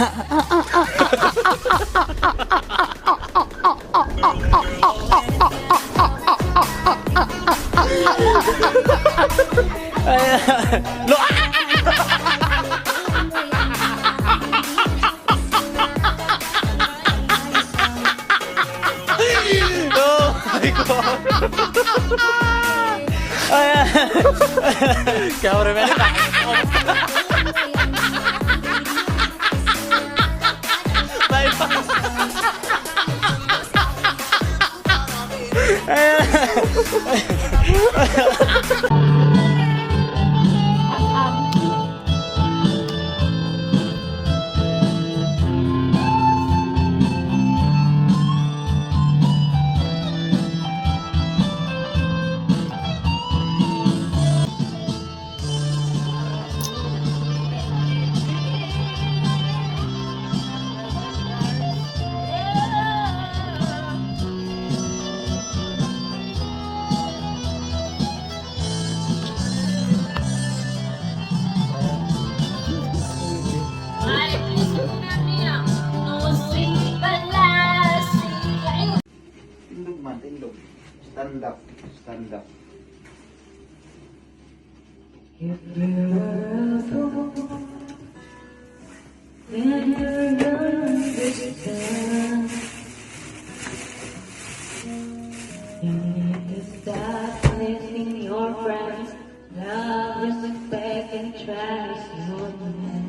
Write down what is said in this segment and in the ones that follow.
oh Cameraman, nakakatawa. เออ Stand up, stand up. You need to stop listening your friends. Love, respect, and trust your man.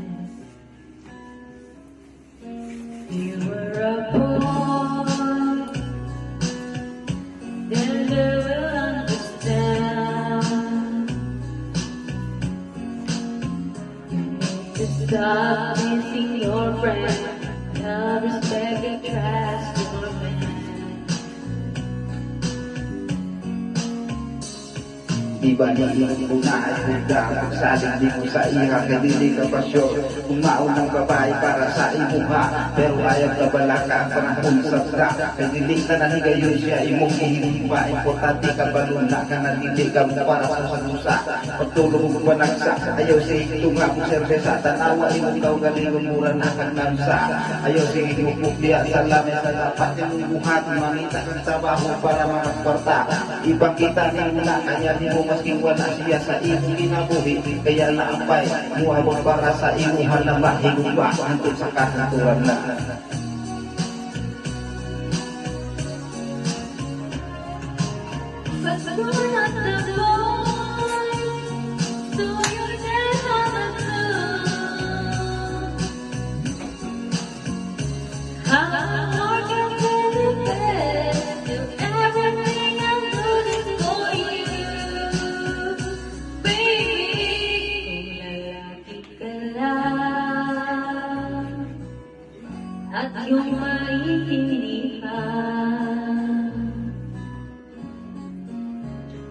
Stop missing your friends. Love, respect, and trust Di ba nilang ko na ay hunda Saling di ko sa iha Kaya dili ka pasyo Kung maunang babae para sa imuha Pero ayaw ka balaka ang panahon sa tra Kaya dili ka na higayon siya imong ihimba Importante ka baluna ka na ka mo para sa sanusa. Pagtulong mo panagsa Ayaw sa itunga mo serbesa Tanawa imong daw galing mura na kang namsa Ayaw sa ikupukliya sa lamay sa dapat Yung buhat manita kang trabaho para makakwarta Ibang kita ni na kaya ni mo mengkiwan biasa ini nabuhi. Kaya na ampai muha rasa ini hana mahingu ba antum sakana tuwana But at yung maintindihan.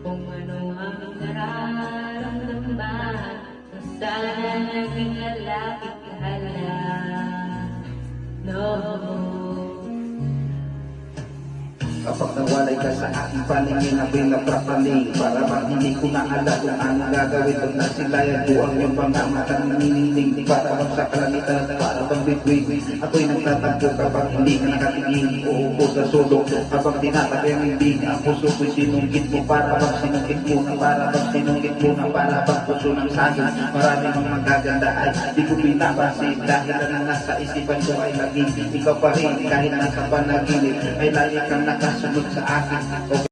Kung ano ang nararamdaman na sana naging lalaki ka lang. No. Kapag nawalay ka sa aking paningin Ako'y naprapaling Para bang hindi ko na alam Kung ano gagawin Pag nasilayan ko ang iyong mga naniniling Para bang sa kalamitan At para bang bituin Ako'y nagtatampo Kapag hindi ka nakatingin. Uupo sa sulok Habang tinatabi ang hindi Ang puso ko'y sinunggit mo Para bang sinunggit mo na Para bang sinunggit mo na Para bang puso ng sayo. Marami mang magaganda ay Di ko pinapansin. Dahil ang nasa isipan ko ay lagi Ikaw pa rin Kahit nasa panaginip Ay lagi kang nakasunod sa akin